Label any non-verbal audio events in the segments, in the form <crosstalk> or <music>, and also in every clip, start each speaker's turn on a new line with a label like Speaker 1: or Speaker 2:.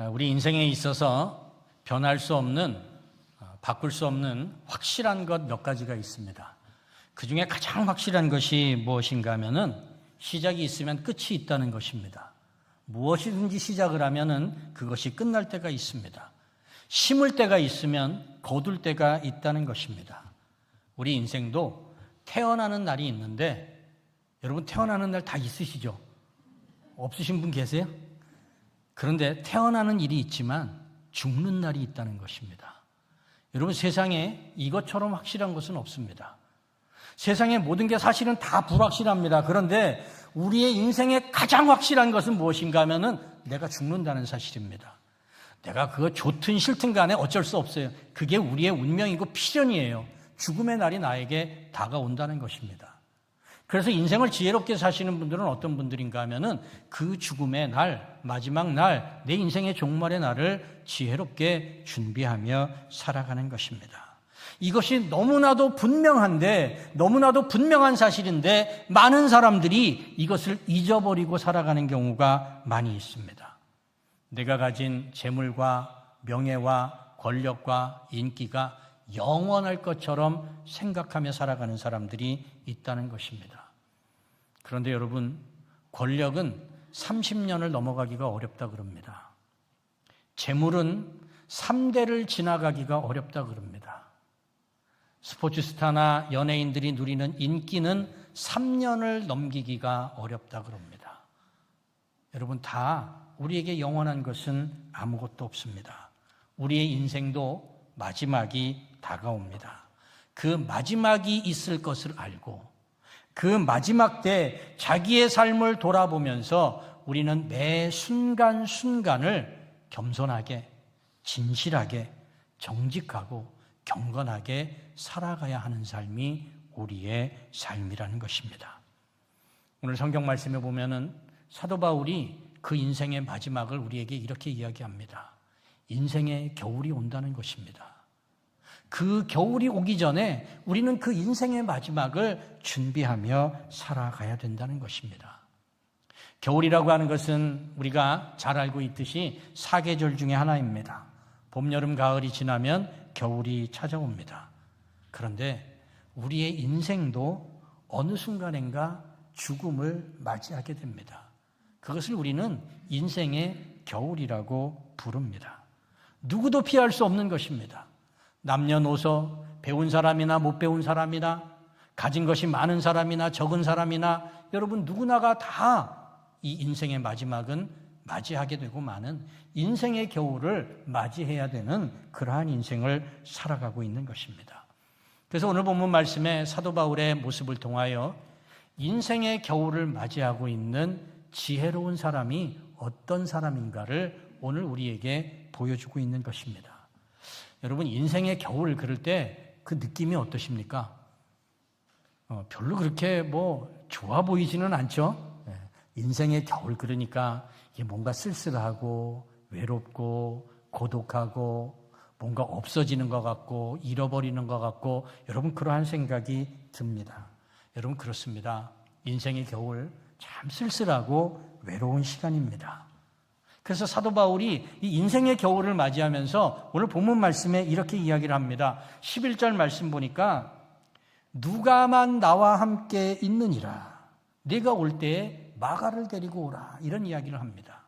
Speaker 1: 아, 우리 인생에 있어서 변할 수 없는, 어, 바꿀 수 없는 확실한 것 몇 가지가 있습니다. 그 중에 가장 확실한 것이 무엇인가 하면은 시작이 있으면 끝이 있다는 것입니다. 무엇이든지 시작을 하면은 그것이 끝날 때가 있습니다. 심을 때가 있으면 거둘 때가 있다는 것입니다. 우리 인생도 태어나는 날이 있는데 여러분 태어나는 날 다 있으시죠? 없으신 분 계세요? 그런데 태어나는 일이 있지만 죽는 날이 있다는 것입니다. 여러분 세상에 이것처럼 확실한 것은 없습니다. 세상의 모든 게 사실은 다 불확실합니다. 그런데 우리의 인생의 가장 확실한 것은 무엇인가 하면은 내가 죽는다는 사실입니다. 내가 그거 좋든 싫든 간에 어쩔 수 없어요. 그게 우리의 운명이고 필연이에요. 죽음의 날이 나에게 다가온다는 것입니다. 그래서 인생을 지혜롭게 사시는 분들은 어떤 분들인가 하면은 그 죽음의 날, 마지막 날, 내 인생의 종말의 날을 지혜롭게 준비하며 살아가는 것입니다. 이것이 너무나도 분명한데, 너무나도 분명한 사실인데, 많은 사람들이 이것을 잊어버리고 살아가는 경우가 많이 있습니다. 내가 가진 재물과 명예와 권력과 인기가 영원할 것처럼 생각하며 살아가는 사람들이 있다는 것입니다. 그런데 여러분, 권력은 30년을 넘어가기가 어렵다 그럽니다. 재물은 3대를 지나가기가 어렵다 그럽니다. 스포츠 스타나 연예인들이 누리는 인기는 3년을 넘기기가 어렵다 그럽니다. 여러분 다 우리에게 영원한 것은 아무것도 없습니다. 우리의 인생도 마지막이 다가옵니다. 그 마지막이 있을 것을 알고 그 마지막 때 자기의 삶을 돌아보면서 우리는 매 순간순간을 겸손하게, 진실하게, 정직하고 경건하게 살아가야 하는 삶이 우리의 삶이라는 것입니다. 오늘 성경 말씀에 보면은 사도 바울이 그 인생의 마지막을 우리에게 이렇게 이야기합니다. 인생의 겨울이 온다는 것입니다. 그 겨울이 오기 전에 우리는 그 인생의 마지막을 준비하며 살아가야 된다는 것입니다. 겨울이라고 하는 것은 우리가 잘 알고 있듯이 사계절 중의 하나입니다. 봄, 여름, 가을이 지나면 겨울이 찾아옵니다. 그런데 우리의 인생도 어느 순간인가 죽음을 맞이하게 됩니다. 그것을 우리는 인생의 겨울이라고 부릅니다. 누구도 피할 수 없는 것입니다. 남녀노소, 배운 사람이나 못 배운 사람이나, 가진 것이 많은 사람이나 적은 사람이나, 여러분 누구나가 다 이 인생의 마지막은 맞이하게 되고 많은 인생의 겨울을 맞이해야 되는 그러한 인생을 살아가고 있는 것입니다. 그래서 오늘 본문 말씀에 사도 바울의 모습을 통하여 인생의 겨울을 맞이하고 있는 지혜로운 사람이 어떤 사람인가를 오늘 우리에게 보여주고 있는 것입니다. 여러분, 인생의 겨울을 그릴 때그 느낌이 어떠십니까? 어, 별로 그렇게 뭐 좋아 보이지는 않죠? 네. 인생의 겨울 그러니까 이게 뭔가 쓸쓸하고 외롭고 고독하고 뭔가 없어지는 것 같고 잃어버리는 것 같고 여러분 그러한 생각이 듭니다. 여러분 그렇습니다. 인생의 겨울 참 쓸쓸하고 외로운 시간입니다. 그래서 사도 바울이 이 인생의 겨울을 맞이하면서 오늘 본문 말씀에 이렇게 이야기를 합니다. 11절 말씀 보니까 누가만 나와 함께 있느니라. 네가 올 때에 마가를 데리고 오라. 이런 이야기를 합니다.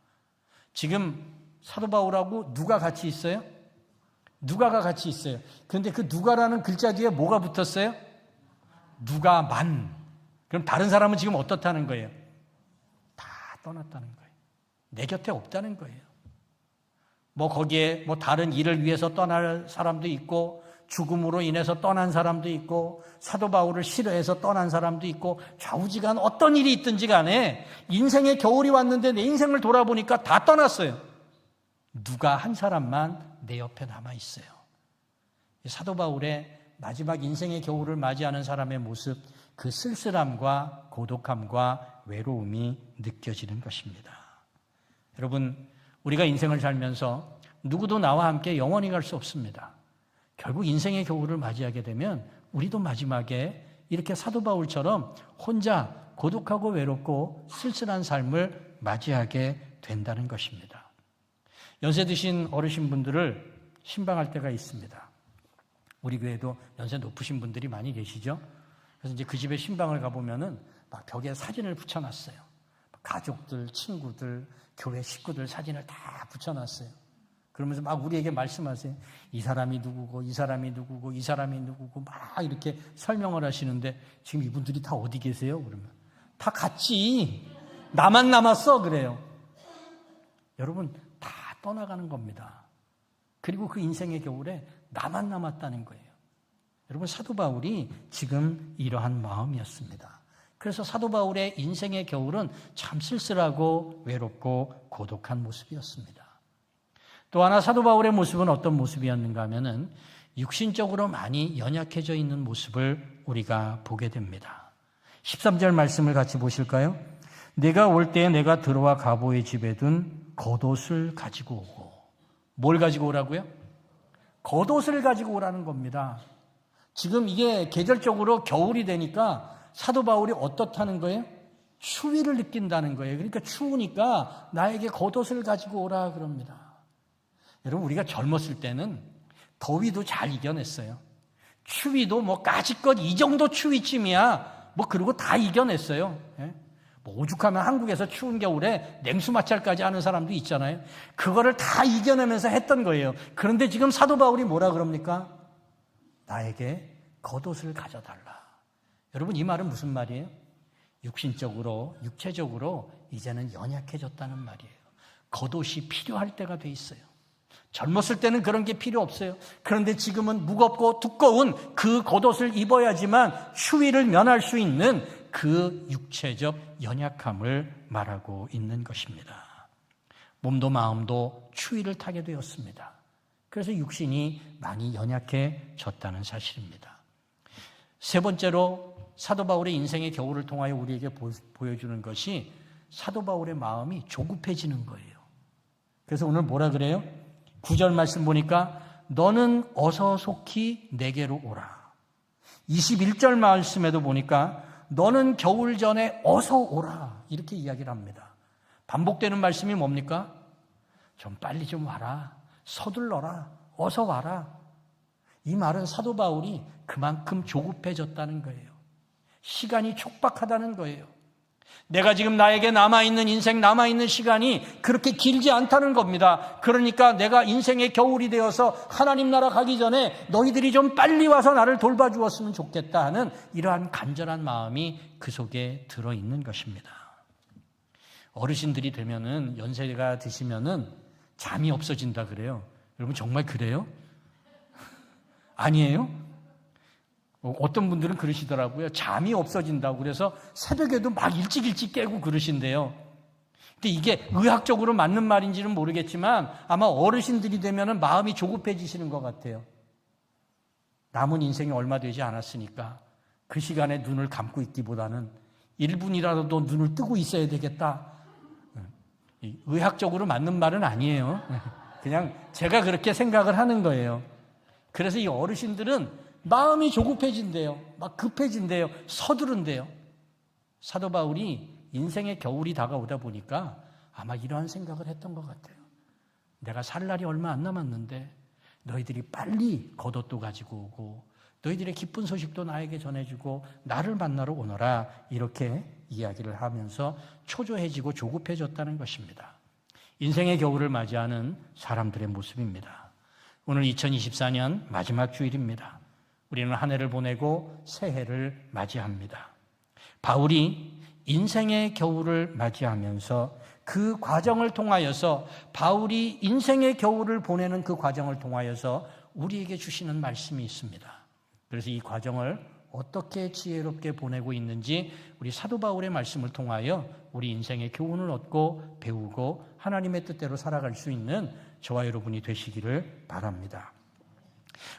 Speaker 1: 지금 사도 바울하고 누가 같이 있어요? 누가가 같이 있어요. 그런데 그 누가라는 글자 뒤에 뭐가 붙었어요? 누가만. 그럼 다른 사람은 지금 어떻다는 거예요? 다 떠났다는 거예요. 내 곁에 없다는 거예요. 뭐 거기에 뭐 다른 일을 위해서 떠날 사람도 있고 죽음으로 인해서 떠난 사람도 있고 사도 바울을 싫어해서 떠난 사람도 있고 좌우지간 어떤 일이 있든지 간에 인생의 겨울이 왔는데 내 인생을 돌아보니까 다 떠났어요. 누가 한 사람만 내 옆에 남아 있어요. 사도 바울의 마지막 인생의 겨울을 맞이하는 사람의 모습, 그 쓸쓸함과 고독함과 외로움이 느껴지는 것입니다. 여러분, 우리가 인생을 살면서 누구도 나와 함께 영원히 갈 수 없습니다. 결국 인생의 겨울을 맞이하게 되면 우리도 마지막에 이렇게 사도 바울처럼 혼자 고독하고 외롭고 쓸쓸한 삶을 맞이하게 된다는 것입니다. 연세 드신 어르신 분들을 신방할 때가 있습니다. 우리 교회도 연세 높으신 분들이 많이 계시죠? 그래서 이제 그 집에 신방을 가보면은 막 벽에 사진을 붙여놨어요. 가족들, 친구들, 교회 식구들 사진을 다 붙여놨어요. 그러면서 막 우리에게 말씀하세요. 이 사람이 누구고, 이 사람이 누구고, 이 사람이 누구고, 막 이렇게 설명을 하시는데 지금 이분들이 다 어디 계세요? 그러면. 다 갔지. 나만 남았어. 그래요. 여러분, 다 떠나가는 겁니다. 그리고 그 인생의 겨울에 나만 남았다는 거예요. 여러분, 사도 바울이 지금 이러한 마음이었습니다. 그래서 사도 바울의 인생의 겨울은 참 쓸쓸하고 외롭고 고독한 모습이었습니다. 또 하나 사도 바울의 모습은 어떤 모습이었는가 하면은 육신적으로 많이 연약해져 있는 모습을 우리가 보게 됩니다. 13절 말씀을 같이 보실까요? 내가 올때 내가 들어와 가보의 집에 둔 겉옷을 가지고 오고 뭘 가지고 오라고요? 겉옷을 가지고 오라는 겁니다. 지금 이게 계절적으로 겨울이 되니까 사도 바울이 어떻다는 거예요? 추위를 느낀다는 거예요. 그러니까 추우니까 나에게 겉옷을 가지고 오라 그럽니다. 여러분 우리가 젊었을 때는 더위도 잘 이겨냈어요. 추위도 뭐 까짓것 이 정도 추위쯤이야. 뭐 그러고 다 이겨냈어요. 예? 뭐 오죽하면 한국에서 추운 겨울에 냉수 마찰까지 하는 사람도 있잖아요. 그거를 다 이겨내면서 했던 거예요. 그런데 지금 사도 바울이 뭐라 그럽니까? 나에게 겉옷을 가져달라. 여러분 이 말은 무슨 말이에요? 육신적으로 육체적으로 이제는 연약해졌다는 말이에요. 겉옷이 필요할 때가 돼 있어요. 젊었을 때는 그런 게 필요 없어요. 그런데 지금은 무겁고 두꺼운 그 겉옷을 입어야지만 추위를 면할 수 있는 그 육체적 연약함을 말하고 있는 것입니다. 몸도 마음도 추위를 타게 되었습니다. 그래서 육신이 많이 연약해졌다는 사실입니다. 세 번째로 사도 바울의 인생의 겨울을 통하여 우리에게 보여주는 것이 사도 바울의 마음이 조급해지는 거예요. 그래서 오늘 뭐라 그래요? 구절 말씀 보니까 너는 어서 속히 내게로 오라. 21절 말씀에도 보니까 너는 겨울 전에 어서 오라. 이렇게 이야기를 합니다. 반복되는 말씀이 뭡니까? 좀 빨리 좀 와라. 서둘러라. 어서 와라. 이 말은 사도 바울이 그만큼 조급해졌다는 거예요. 시간이 촉박하다는 거예요. 내가 지금 나에게 남아있는 인생, 남아있는 시간이 그렇게 길지 않다는 겁니다. 그러니까 내가 인생의 겨울이 되어서 하나님 나라 가기 전에 너희들이 좀 빨리 와서 나를 돌봐주었으면 좋겠다 하는 이러한 간절한 마음이 그 속에 들어있는 것입니다. 어르신들이 되면은 연세가 드시면은 잠이 없어진다 그래요. 여러분 정말 그래요? <laughs> 아니에요? 어떤 분들은 그러시더라고요. 잠이 없어진다고 그래서 새벽에도 막 일찍 일찍 깨고 그러신데요. 근데 이게 의학적으로 맞는 말인지는 모르겠지만 아마 어르신들이 되면 마음이 조급해지시는 것 같아요. 남은 인생이 얼마 되지 않았으니까 그 시간에 눈을 감고 있기보다는 1분이라도 눈을 뜨고 있어야 되겠다. 의학적으로 맞는 말은 아니에요. 그냥 제가 그렇게 생각을 하는 거예요. 그래서 이 어르신들은 마음이 조급해진대요. 막 급해진대요. 서두른대요. 사도 바울이 인생의 겨울이 다가오다 보니까 아마 이러한 생각을 했던 것 같아요. 내가 살 날이 얼마 안 남았는데 너희들이 빨리 겉옷도 가지고 오고 너희들의 기쁜 소식도 나에게 전해주고 나를 만나러 오너라 이렇게 이야기를 하면서 초조해지고 조급해졌다는 것입니다. 인생의 겨울을 맞이하는 사람들의 모습입니다. 오늘 2024년 마지막 주일입니다. 우리는 한 해를 보내고 새해를 맞이합니다. 바울이 인생의 겨울을 맞이하면서 그 과정을 통하여서 바울이 인생의 겨울을 보내는 그 과정을 통하여서 우리에게 주시는 말씀이 있습니다. 그래서 이 과정을 어떻게 지혜롭게 보내고 있는지 우리 사도 바울의 말씀을 통하여 우리 인생의 교훈을 얻고 배우고 하나님의 뜻대로 살아갈 수 있는 저와 여러분이 되시기를 바랍니다.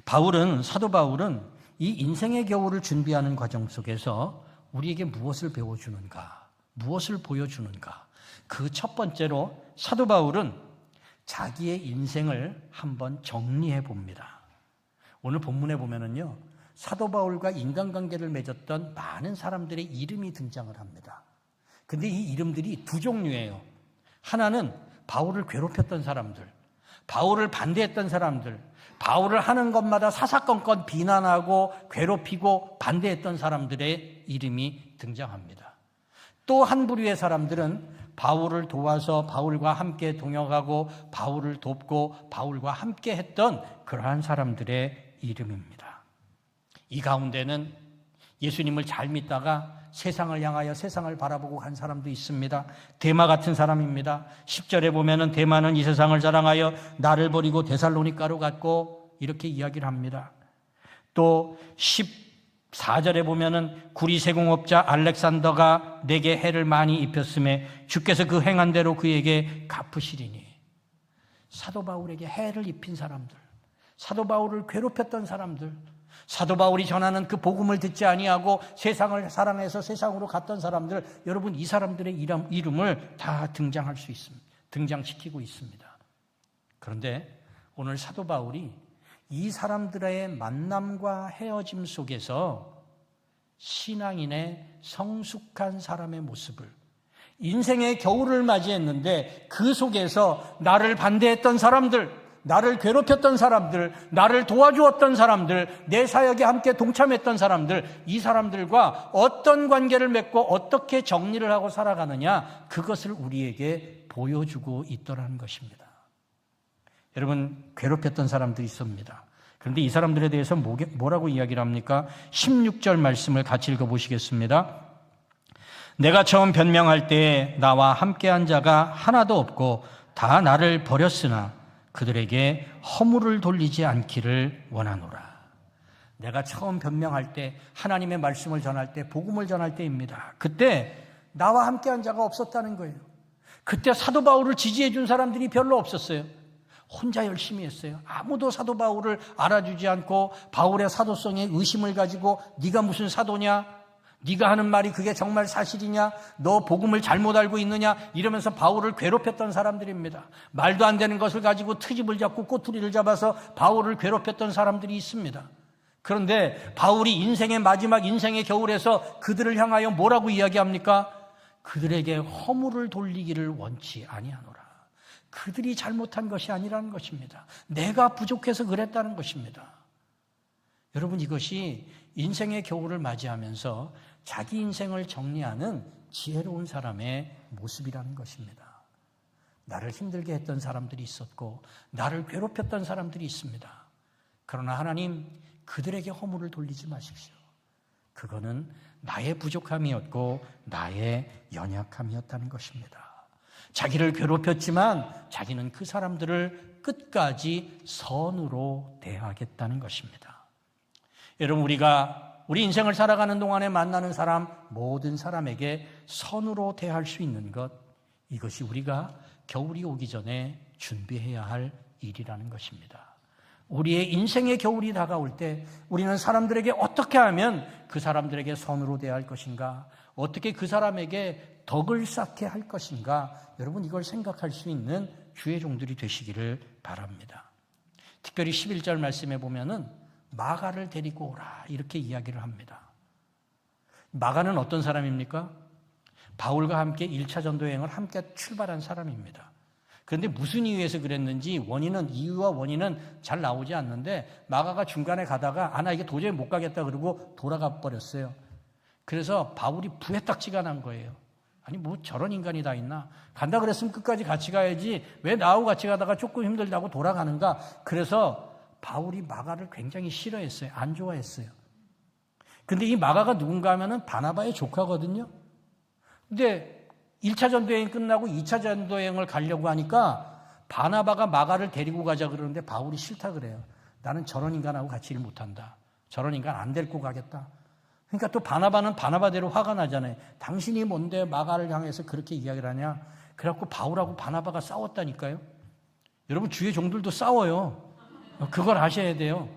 Speaker 1: 바울은 사도 바울은 이 인생의 겨울을 준비하는 과정 속에서 우리에게 무엇을 배워 주는가, 무엇을 보여 주는가. 그 첫 번째로 사도 바울은 자기의 인생을 한번 정리해 봅니다. 오늘 본문에 보면은요, 사도 바울과 인간관계를 맺었던 많은 사람들의 이름이 등장을 합니다. 근데 이 이름들이 두 종류예요. 하나는 바울을 괴롭혔던 사람들, 바울을 반대했던 사람들, 바울을 하는 것마다 사사건건 비난하고 괴롭히고 반대했던 사람들의 이름이 등장합니다. 또 한 부류의 사람들은 바울을 도와서 바울과 함께 동역하고 바울을 돕고 바울과 함께 했던 그러한 사람들의 이름입니다. 이 가운데는 예수님을 잘 믿다가 세상을 향하여 세상을 바라보고 간 사람도 있습니다. 대마 같은 사람입니다. 10절에 보면은 대마는 이 세상을 자랑하여 나를 버리고 데살로니가로 갔고 이렇게 이야기를 합니다. 또 14절에 보면은 구리 세공업자 알렉산더가 내게 해를 많이 입혔음에 주께서 그 행한 대로 그에게 갚으시리니 사도 바울에게 해를 입힌 사람들, 사도 바울을 괴롭혔던 사람들, 사도 바울이 전하는 그 복음을 듣지 아니하고 세상을 사랑해서 세상으로 갔던 사람들, 여러분 이 사람들의 이름, 이름을 다 등장할 수 있습니다. 등장시키고 있습니다. 그런데 오늘 사도 바울이 이 사람들의 만남과 헤어짐 속에서 신앙인의 성숙한 사람의 모습을 인생의 겨울을 맞이했는데 그 속에서 나를 반대했던 사람들, 나를 괴롭혔던 사람들, 나를 도와주었던 사람들, 내 사역에 함께 동참했던 사람들, 이 사람들과 어떤 관계를 맺고 어떻게 정리를 하고 살아가느냐, 그것을 우리에게 보여주고 있더라는 것입니다. 여러분, 괴롭혔던 사람들이 있습니다. 그런데 이 사람들에 대해서 뭐라고 이야기를 합니까? 16절 말씀을 같이 읽어보시겠습니다. 내가 처음 변명할 때 나와 함께한 자가 하나도 없고 다 나를 버렸으나 그들에게 허물을 돌리지 않기를 원하노라. 내가 처음 변명할 때 하나님의 말씀을 전할 때 복음을 전할 때입니다. 그때 나와 함께한 자가 없었다는 거예요. 그때 사도 바울을 지지해 준 사람들이 별로 없었어요. 혼자 열심히 했어요. 아무도 사도 바울을 알아주지 않고 바울의 사도성에 의심을 가지고 네가 무슨 사도냐? 네가 하는 말이 그게 정말 사실이냐? 너 복음을 잘못 알고 있느냐? 이러면서 바울을 괴롭혔던 사람들입니다. 말도 안 되는 것을 가지고 트집을 잡고 꼬투리를 잡아서 바울을 괴롭혔던 사람들이 있습니다. 그런데 바울이 인생의 마지막 인생의 겨울에서 그들을 향하여 뭐라고 이야기합니까? 그들에게 허물을 돌리기를 원치 아니하노라. 그들이 잘못한 것이 아니라는 것입니다. 내가 부족해서 그랬다는 것입니다. 여러분 이것이 인생의 겨울을 맞이하면서 자기 인생을 정리하는 지혜로운 사람의 모습이라는 것입니다. 나를 힘들게 했던 사람들이 있었고, 나를 괴롭혔던 사람들이 있습니다. 그러나 하나님, 그들에게 허물을 돌리지 마십시오. 그거는 나의 부족함이었고, 나의 연약함이었다는 것입니다. 자기를 괴롭혔지만 자기는 그 사람들을 끝까지 선으로 대하겠다는 것입니다. 여러분, 우리가 우리 인생을 살아가는 동안에 만나는 사람, 모든 사람에게 선으로 대할 수 있는 것, 이것이 우리가 겨울이 오기 전에 준비해야 할 일이라는 것입니다. 우리의 인생의 겨울이 다가올 때 우리는 사람들에게 어떻게 하면 그 사람들에게 선으로 대할 것인가? 어떻게 그 사람에게 덕을 쌓게 할 것인가? 여러분 이걸 생각할 수 있는 주의 종들이 되시기를 바랍니다. 특별히 11절 말씀에 보면은 마가를 데리고 오라 이렇게 이야기를 합니다. 마가는 어떤 사람입니까? 바울과 함께 1차 전도 여행을 함께 출발한 사람입니다. 그런데 무슨 이유에서 그랬는지 원인은 이유와 원인은 잘 나오지 않는데 마가가 중간에 가다가 아나 이게 도저히 못 가겠다 그러고 돌아가 버렸어요. 그래서 바울이 부에딱지가 난 거예요. 아니 뭐 저런 인간이 다 있나? 간다 그랬으면 끝까지 같이 가야지 왜 나하고 같이 가다가 조금 힘들다고 돌아가는가? 그래서 바울이 마가를 굉장히 싫어했어요. 안 좋아했어요. 근데 이 마가가 누군가 하면은 바나바의 조카거든요. 근데 1차 전도여행 끝나고 2차 전도여행을 가려고 하니까 바나바가 마가를 데리고 가자 그러는데 바울이 싫다 그래요. 나는 저런 인간하고 같이 일 못한다. 저런 인간 안 데리고 가겠다. 그러니까 또 바나바는 바나바대로 화가 나잖아요. 당신이 뭔데 마가를 향해서 그렇게 이야기를 하냐? 그래갖고 바울하고 바나바가 싸웠다니까요. 여러분 주의 종들도 싸워요. 그걸 아셔야 돼요.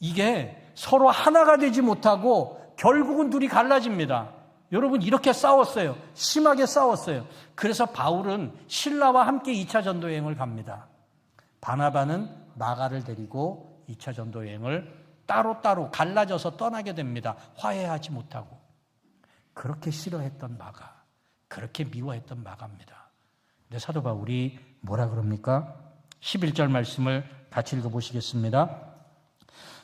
Speaker 1: 이게 서로 하나가 되지 못하고 결국은 둘이 갈라집니다. 여러분 이렇게 싸웠어요. 심하게 싸웠어요. 그래서 바울은 신라와 함께 2차 전도 여행을 갑니다. 바나바는 마가를 데리고 2차 전도 여행을 따로따로 갈라져서 떠나게 됩니다. 화해하지 못하고. 그렇게 싫어했던 마가, 그렇게 미워했던 마가입니다. 근데 사도 바울이 뭐라 그럽니까? 11절 말씀을 같이 읽어보시겠습니다.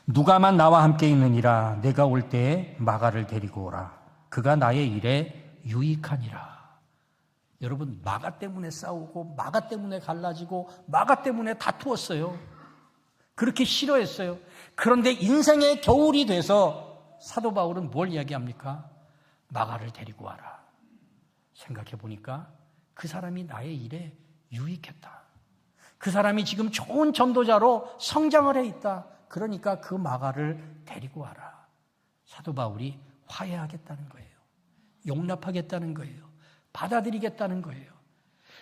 Speaker 1: 누가만 나와 함께 있느니라 내가 올 때에 마가를 데리고 오라. 그가 나의 일에 유익하니라. 여러분 마가 때문에 싸우고 마가 때문에 갈라지고 마가 때문에 다투었어요. 그렇게 싫어했어요. 그런데 인생의 겨울이 돼서 사도 바울은 뭘 이야기합니까? 마가를 데리고 와라. 생각해 보니까 그 사람이 나의 일에 유익했다. 그 사람이 지금 좋은 전도자로 성장을 해 있다. 그러니까 그 마가를 데리고 와라. 사도 바울이 화해하겠다는 거예요. 용납하겠다는 거예요. 받아들이겠다는 거예요.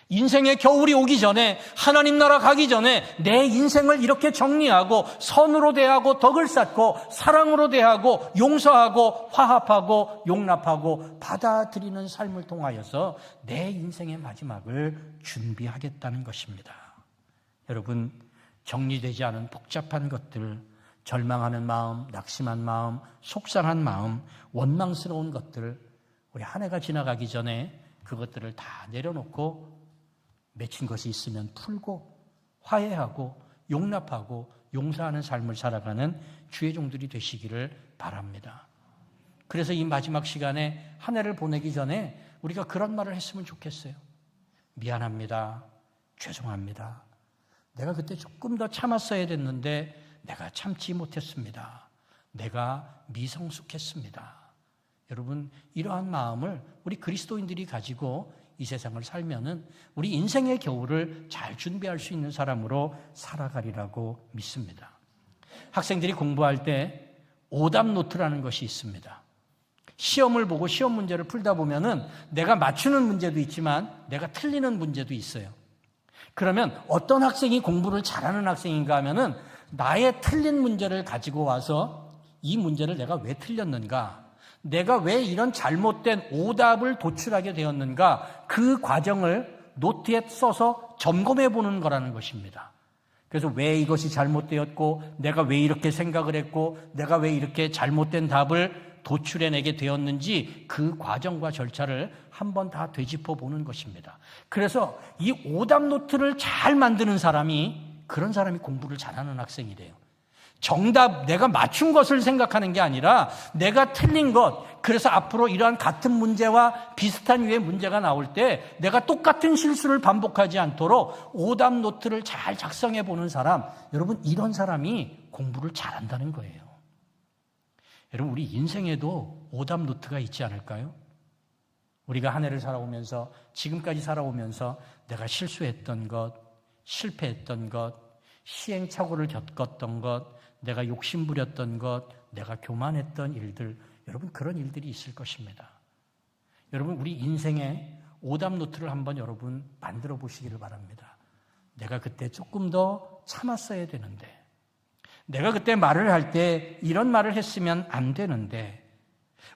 Speaker 1: 인생의 겨울이 오기 전에 하나님 나라 가기 전에 내 인생을 이렇게 정리하고 선으로 대하고 덕을 쌓고 사랑으로 대하고 용서하고 화합하고 용납하고 받아들이는 삶을 통하여서 내 인생의 마지막을 준비하겠다는 것입니다. 여러분 정리되지 않은 복잡한 것들 절망하는 마음, 낙심한 마음, 속상한 마음, 원망스러운 것들 우리 한 해가 지나가기 전에 그것들을 다 내려놓고 맺힌 것이 있으면 풀고 화해하고 용납하고 용서하는 삶을 살아가는 주의 종들이 되시기를 바랍니다. 그래서 이 마지막 시간에 한 해를 보내기 전에 우리가 그런 말을 했으면 좋겠어요. 미안합니다. 죄송합니다. 내가 그때 조금 더 참았어야 됐는데 내가 참지 못했습니다. 내가 미성숙했습니다. 여러분, 이러한 마음을 우리 그리스도인들이 가지고 이 세상을 살면은 우리 인생의 겨울을 잘 준비할 수 있는 사람으로 살아가리라고 믿습니다. 학생들이 공부할 때 오답 노트라는 것이 있습니다. 시험을 보고 시험 문제를 풀다 보면은 내가 맞추는 문제도 있지만 내가 틀리는 문제도 있어요. 그러면 어떤 학생이 공부를 잘하는 학생인가 하면은 나의 틀린 문제를 가지고 와서 이 문제를 내가 왜 틀렸는가? 내가 왜 이런 잘못된 오답을 도출하게 되었는가? 그 과정을 노트에 써서 점검해 보는 거라는 것입니다. 그래서 왜 이것이 잘못되었고, 내가 왜 이렇게 생각을 했고, 내가 왜 이렇게 잘못된 답을 도출해내게 되었는지 그 과정과 절차를 한번 다 되짚어 보는 것입니다. 그래서 이 오답 노트를 잘 만드는 사람이 그런 사람이 공부를 잘하는 학생이래요. 정답, 내가 맞춘 것을 생각하는 게 아니라 내가 틀린 것, 그래서 앞으로 이러한 같은 문제와 비슷한 유의 문제가 나올 때 내가 똑같은 실수를 반복하지 않도록 오답 노트를 잘 작성해 보는 사람, 여러분, 이런 사람이 공부를 잘한다는 거예요. 여러분, 우리 인생에도 오답 노트가 있지 않을까요? 우리가 한 해를 살아오면서, 지금까지 살아오면서 내가 실수했던 것, 실패했던 것, 시행착오를 겪었던 것, 내가 욕심부렸던 것, 내가 교만했던 일들, 여러분 그런 일들이 있을 것입니다. 여러분 우리 인생에 오답 노트를 한번 여러분 만들어 보시기를 바랍니다. 내가 그때 조금 더 참았어야 되는데, 내가 그때 말을 할 때 이런 말을 했으면 안 되는데,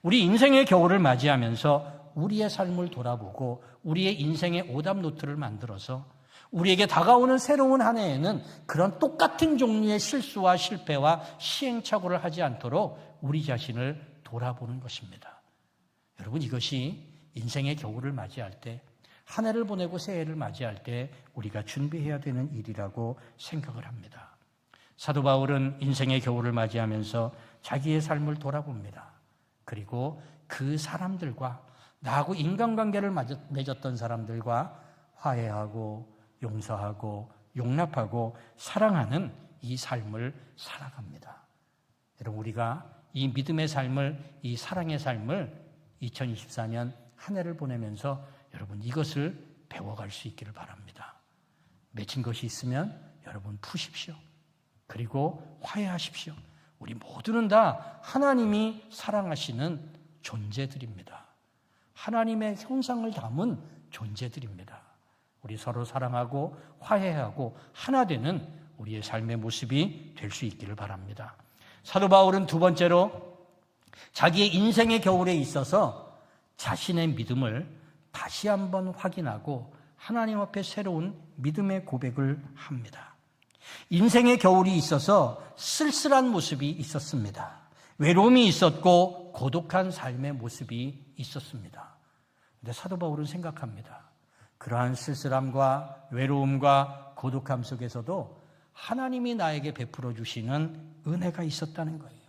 Speaker 1: 우리 인생의 겨울을 맞이하면서 우리의 삶을 돌아보고 우리의 인생의 오답 노트를 만들어서 우리에게 다가오는 새로운 한 해에는 그런 똑같은 종류의 실수와 실패와 시행착오를 하지 않도록 우리 자신을 돌아보는 것입니다. 여러분 이것이 인생의 겨울을 맞이할 때, 한 해를 보내고 새해를 맞이할 때 우리가 준비해야 되는 일이라고 생각을 합니다. 사도 바울은 인생의 겨울을 맞이하면서 자기의 삶을 돌아봅니다. 그리고 그 사람들과 나하고 인간관계를 맺었던 사람들과 화해하고 용서하고 용납하고 사랑하는 이 삶을 살아갑니다. 여러분 우리가 이 믿음의 삶을 이 사랑의 삶을 2024년 한 해를 보내면서 여러분 이것을 배워갈 수 있기를 바랍니다. 맺힌 것이 있으면 여러분 푸십시오. 그리고 화해하십시오. 우리 모두는 다 하나님이 사랑하시는 존재들입니다. 하나님의 형상을 담은 존재들입니다. 우리 서로 사랑하고 화해하고 하나 되는 우리의 삶의 모습이 될 수 있기를 바랍니다. 사도 바울은 두 번째로 자기의 인생의 겨울에 있어서 자신의 믿음을 다시 한번 확인하고 하나님 앞에 새로운 믿음의 고백을 합니다. 인생의 겨울이 있어서 쓸쓸한 모습이 있었습니다. 외로움이 있었고 고독한 삶의 모습이 있었습니다. 근데 사도 바울은 생각합니다. 그러한 쓸쓸함과 외로움과 고독함 속에서도 하나님이 나에게 베풀어 주시는 은혜가 있었다는 거예요.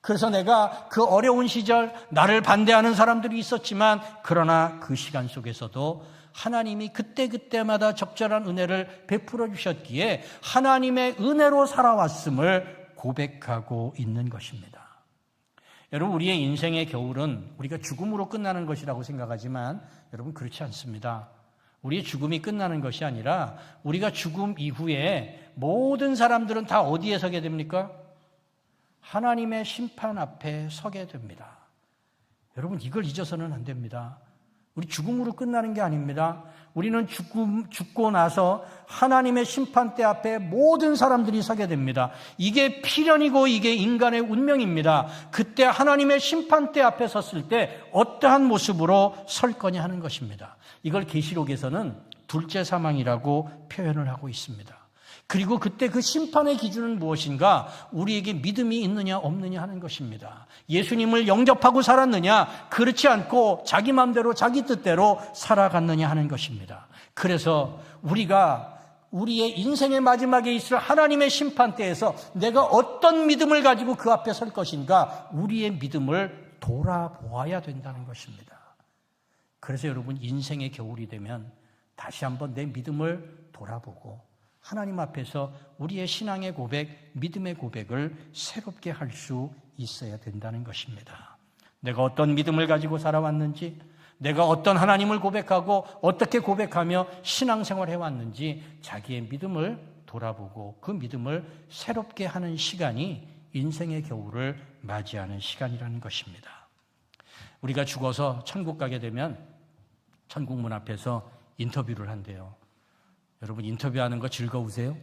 Speaker 1: 그래서 내가 그 어려운 시절 나를 반대하는 사람들이 있었지만 그러나 그 시간 속에서도 하나님이 그때그때마다 적절한 은혜를 베풀어 주셨기에 하나님의 은혜로 살아왔음을 고백하고 있는 것입니다. 여러분, 우리의 인생의 겨울은 우리가 죽음으로 끝나는 것이라고 생각하지만 여러분, 그렇지 않습니다. 우리의 죽음이 끝나는 것이 아니라 우리가 죽음 이후에 모든 사람들은 다 어디에 서게 됩니까? 하나님의 심판 앞에 서게 됩니다. 여러분, 이걸 잊어서는 안 됩니다. 우리 죽음으로 끝나는 게 아닙니다. 우리는 죽음, 죽고 나서 하나님의 심판대 앞에 모든 사람들이 서게 됩니다. 이게 필연이고 이게 인간의 운명입니다. 그때 하나님의 심판대 앞에 섰을 때 어떠한 모습으로 설 거냐 하는 것입니다. 이걸 계시록에서는 둘째 사망이라고 표현을 하고 있습니다. 그리고 그때 그 심판의 기준은 무엇인가? 우리에게 믿음이 있느냐 없느냐 하는 것입니다. 예수님을 영접하고 살았느냐? 그렇지 않고 자기 마음대로 자기 뜻대로 살아갔느냐 하는 것입니다. 그래서 우리가 우리의 인생의 마지막에 있을 하나님의 심판대에서 내가 어떤 믿음을 가지고 그 앞에 설 것인가? 우리의 믿음을 돌아보아야 된다는 것입니다. 그래서 여러분 인생의 겨울이 되면 다시 한번 내 믿음을 돌아보고 하나님 앞에서 우리의 신앙의 고백, 믿음의 고백을 새롭게 할 수 있어야 된다는 것입니다. 내가 어떤 믿음을 가지고 살아왔는지, 내가 어떤 하나님을 고백하고 어떻게 고백하며 신앙생활 해왔는지 자기의 믿음을 돌아보고 그 믿음을 새롭게 하는 시간이 인생의 겨울을 맞이하는 시간이라는 것입니다. 우리가 죽어서 천국 가게 되면 천국 문 앞에서 인터뷰를 한대요. 여러분 인터뷰하는 거 즐거우세요?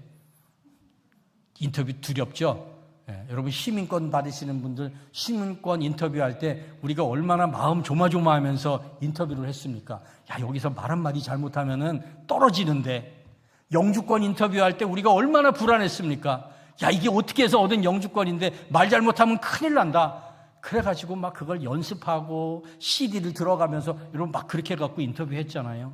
Speaker 1: 인터뷰 두렵죠? 예, 여러분 시민권 받으시는 분들 시민권 인터뷰할 때 우리가 얼마나 마음 조마조마하면서 인터뷰를 했습니까? 야 여기서 말 한마디 잘못하면은 떨어지는데 영주권 인터뷰할 때 우리가 얼마나 불안했습니까? 야 이게 어떻게 해서 얻은 영주권인데 말 잘못하면 큰일 난다. 그래가지고 막 그걸 연습하고 CD를 들어가면서 여러분 막 그렇게 해갖고 인터뷰했잖아요.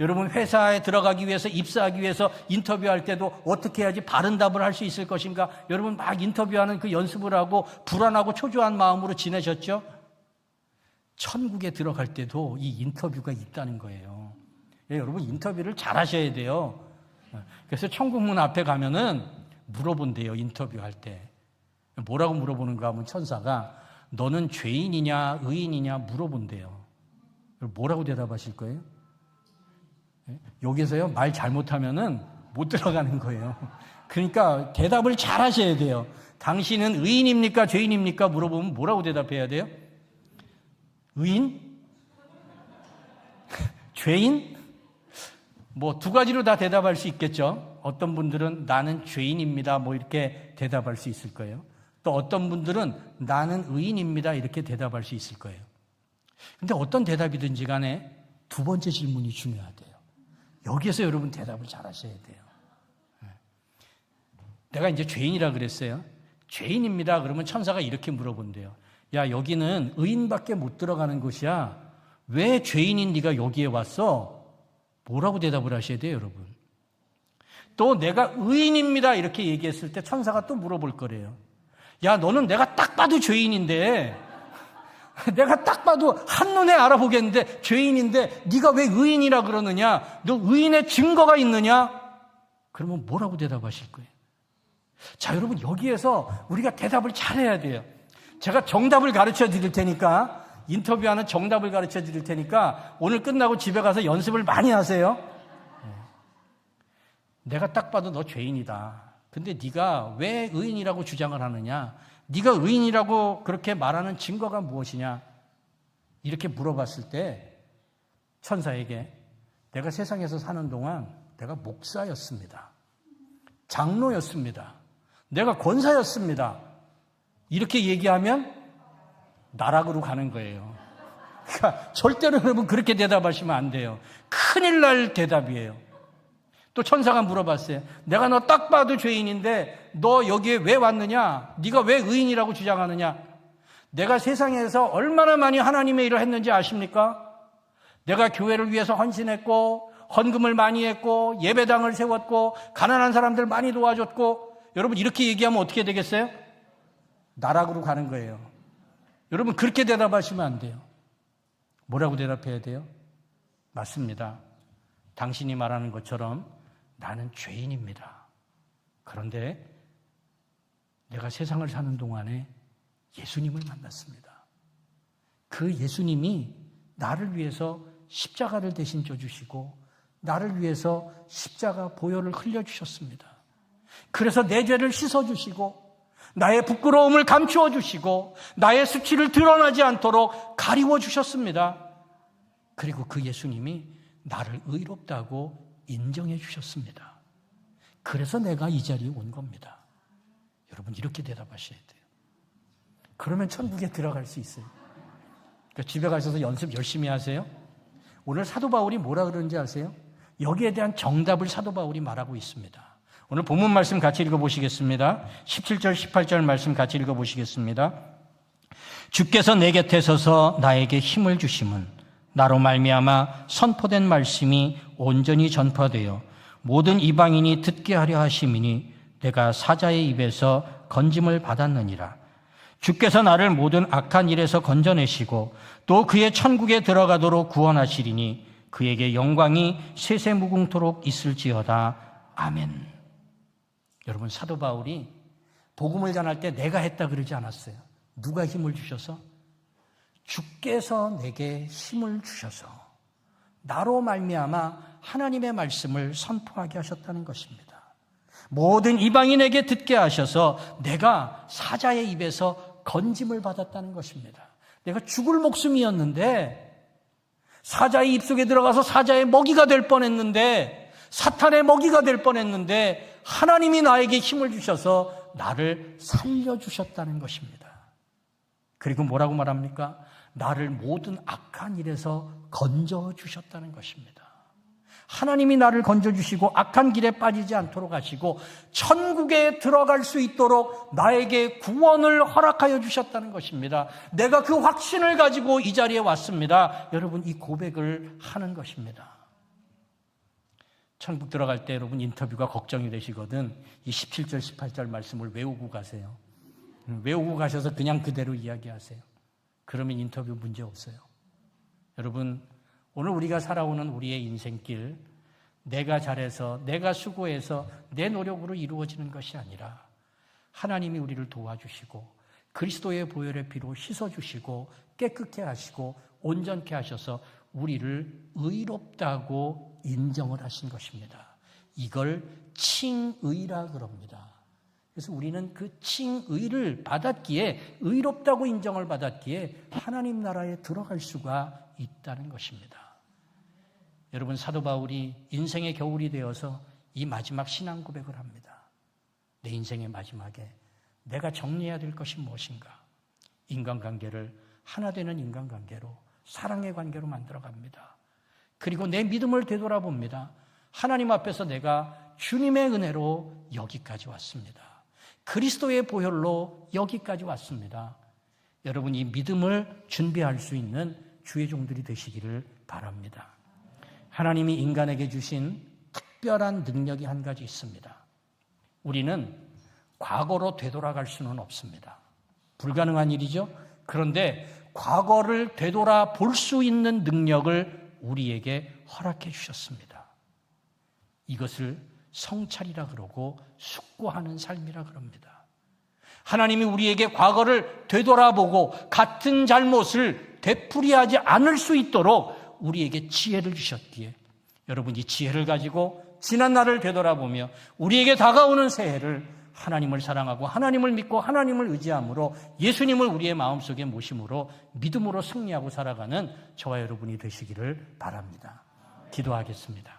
Speaker 1: 여러분 회사에 들어가기 위해서 입사하기 위해서 인터뷰할 때도 어떻게 해야지 바른 답을 할 수 있을 것인가? 여러분 막 인터뷰하는 그 연습을 하고 불안하고 초조한 마음으로 지내셨죠? 천국에 들어갈 때도 이 인터뷰가 있다는 거예요. 예, 여러분 인터뷰를 잘 하셔야 돼요. 그래서 천국문 앞에 가면은 물어본대요. 인터뷰할 때. 뭐라고 물어보는가 하면 천사가 너는 죄인이냐 의인이냐 물어본대요. 뭐라고 대답하실 거예요? 여기서요, 말 잘못하면은 못 들어가는 거예요. <laughs> 그러니까 대답을 잘 하셔야 돼요. 당신은 의인입니까? 죄인입니까? 물어보면 뭐라고 대답해야 돼요? 의인? <laughs> 죄인? 뭐 두 가지로 다 대답할 수 있겠죠. 어떤 분들은 나는 죄인입니다. 뭐 이렇게 대답할 수 있을 거예요. 또 어떤 분들은 나는 의인입니다. 이렇게 대답할 수 있을 거예요. 근데 어떤 대답이든지 간에 두 번째 질문이 중요하대요. 여기에서 여러분 대답을 잘 하셔야 돼요. 네. 내가 이제 죄인이라 그랬어요. 죄인입니다. 그러면 천사가 이렇게 물어본대요. 야, 여기는 의인밖에 못 들어가는 곳이야. 왜 죄인인 네가 여기에 왔어? 뭐라고 대답을 하셔야 돼요, 여러분? 또 내가 의인입니다. 이렇게 얘기했을 때 천사가 또 물어볼 거래요. 야, 너는 내가 딱 봐도 죄인인데 <laughs> 내가 딱 봐도 한눈에 알아보겠는데 죄인인데 네가 왜 의인이라 그러느냐? 너 의인의 증거가 있느냐? 그러면 뭐라고 대답하실 거예요? 자, 여러분 여기에서 우리가 대답을 잘해야 돼요. 제가 정답을 가르쳐 드릴 테니까 인터뷰하는 정답을 가르쳐 드릴 테니까 오늘 끝나고 집에 가서 연습을 많이 하세요. 네. 내가 딱 봐도 너 죄인이다. 근데 네가 왜 의인이라고 주장을 하느냐? 네가 의인이라고 그렇게 말하는 증거가 무엇이냐? 이렇게 물어봤을 때 천사에게 내가 세상에서 사는 동안 내가 목사였습니다. 장로였습니다. 내가 권사였습니다. 이렇게 얘기하면 나락으로 가는 거예요. 그러니까 절대로 여러분 그렇게 대답하시면 안 돼요. 큰일 날 대답이에요. 또 천사가 물어봤어요. 내가 너 딱 봐도 죄인인데 너 여기에 왜 왔느냐? 네가 왜 의인이라고 주장하느냐? 내가 세상에서 얼마나 많이 하나님의 일을 했는지 아십니까? 내가 교회를 위해서 헌신했고 헌금을 많이 했고 예배당을 세웠고 가난한 사람들 많이 도와줬고 여러분 이렇게 얘기하면 어떻게 되겠어요? 나락으로 가는 거예요. 여러분 그렇게 대답하시면 안 돼요. 뭐라고 대답해야 돼요? 맞습니다. 당신이 말하는 것처럼 나는 죄인입니다. 그런데 내가 세상을 사는 동안에 예수님을 만났습니다. 그 예수님이 나를 위해서 십자가를 대신 져주시고 나를 위해서 십자가 보혈을 흘려주셨습니다. 그래서 내 죄를 씻어주시고 나의 부끄러움을 감추어 주시고 나의 수치를 드러나지 않도록 가리워 주셨습니다. 그리고 그 예수님이 나를 의롭다고 인정해 주셨습니다. 그래서 내가 이 자리에 온 겁니다. 여러분 이렇게 대답하셔야 돼요. 그러면 천국에 들어갈 수 있어요. 그러니까 집에 가셔서 연습 열심히 하세요. 오늘 사도 바울이 뭐라 그러는지 아세요? 여기에 대한 정답을 사도 바울이 말하고 있습니다. 오늘 본문 말씀 같이 읽어보시겠습니다. 17절, 18절 말씀 같이 읽어보시겠습니다. 주께서 내 곁에 서서 나에게 힘을 주심은 나로 말미암아 선포된 말씀이 온전히 전파되어 모든 이방인이 듣게 하려 하심이니 내가 사자의 입에서 건짐을 받았느니라. 주께서 나를 모든 악한 일에서 건져내시고 또 그의 천국에 들어가도록 구원하시리니 그에게 영광이 세세 무궁토록 있을지어다. 아멘. 여러분 사도 바울이 복음을 전할 때 내가 했다 그러지 않았어요. 누가 힘을 주셔서? 주께서 내게 힘을 주셔서 나로 말미암아 하나님의 말씀을 선포하게 하셨다는 것입니다. 모든 이방인에게 듣게 하셔서 내가 사자의 입에서 건짐을 받았다는 것입니다. 내가 죽을 목숨이었는데 사자의 입속에 들어가서 사자의 먹이가 될 뻔했는데 사탄의 먹이가 될 뻔했는데 하나님이 나에게 힘을 주셔서 나를 살려주셨다는 것입니다. 그리고 뭐라고 말합니까? 나를 모든 악한 일에서 건져 주셨다는 것입니다. 하나님이 나를 건져 주시고 악한 길에 빠지지 않도록 하시고 천국에 들어갈 수 있도록 나에게 구원을 허락하여 주셨다는 것입니다. 내가 그 확신을 가지고 이 자리에 왔습니다. 여러분 이 고백을 하는 것입니다. 천국 들어갈 때 여러분 인터뷰가 걱정이 되시거든 이 17절 18절 말씀을 외우고 가세요. 외우고 가셔서 그냥 그대로 이야기하세요. 그러면 인터뷰 문제 없어요. 여러분 오늘 우리가 살아오는 우리의 인생길, 내가 잘해서, 내가 수고해서, 내 노력으로 이루어지는 것이 아니라 하나님이 우리를 도와주시고 그리스도의 보혈의 피로 씻어주시고 깨끗게 하시고 온전케 하셔서 우리를 의롭다고 인정을 하신 것입니다. 이걸 칭의라 그럽니다. 그래서 우리는 그 칭의를 받았기에 의롭다고 인정을 받았기에 하나님 나라에 들어갈 수가 있다는 것입니다. 여러분 사도 바울이 인생의 겨울이 되어서 이 마지막 신앙 고백을 합니다. 내 인생의 마지막에 내가 정리해야 될 것이 무엇인가? 인간관계를 하나 되는 인간관계로 사랑의 관계로 만들어 갑니다. 그리고 내 믿음을 되돌아봅니다. 하나님 앞에서 내가 주님의 은혜로 여기까지 왔습니다. 그리스도의 보혈로 여기까지 왔습니다. 여러분 이 믿음을 준비할 수 있는 주의 종들이 되시기를 바랍니다. 하나님이 인간에게 주신 특별한 능력이 한 가지 있습니다. 우리는 과거로 되돌아갈 수는 없습니다. 불가능한 일이죠. 그런데 과거를 되돌아 볼 수 있는 능력을 우리에게 허락해 주셨습니다. 이것을 성찰이라 그러고 숙고하는 삶이라 그럽니다. 하나님이 우리에게 과거를 되돌아보고 같은 잘못을 되풀이하지 않을 수 있도록 우리에게 지혜를 주셨기에 여러분 이 지혜를 가지고 지난 날을 되돌아보며 우리에게 다가오는 새해를 하나님을 사랑하고 하나님을 믿고 하나님을 의지함으로 예수님을 우리의 마음속에 모심으로 믿음으로 승리하고 살아가는 저와 여러분이 되시기를 바랍니다. 기도하겠습니다.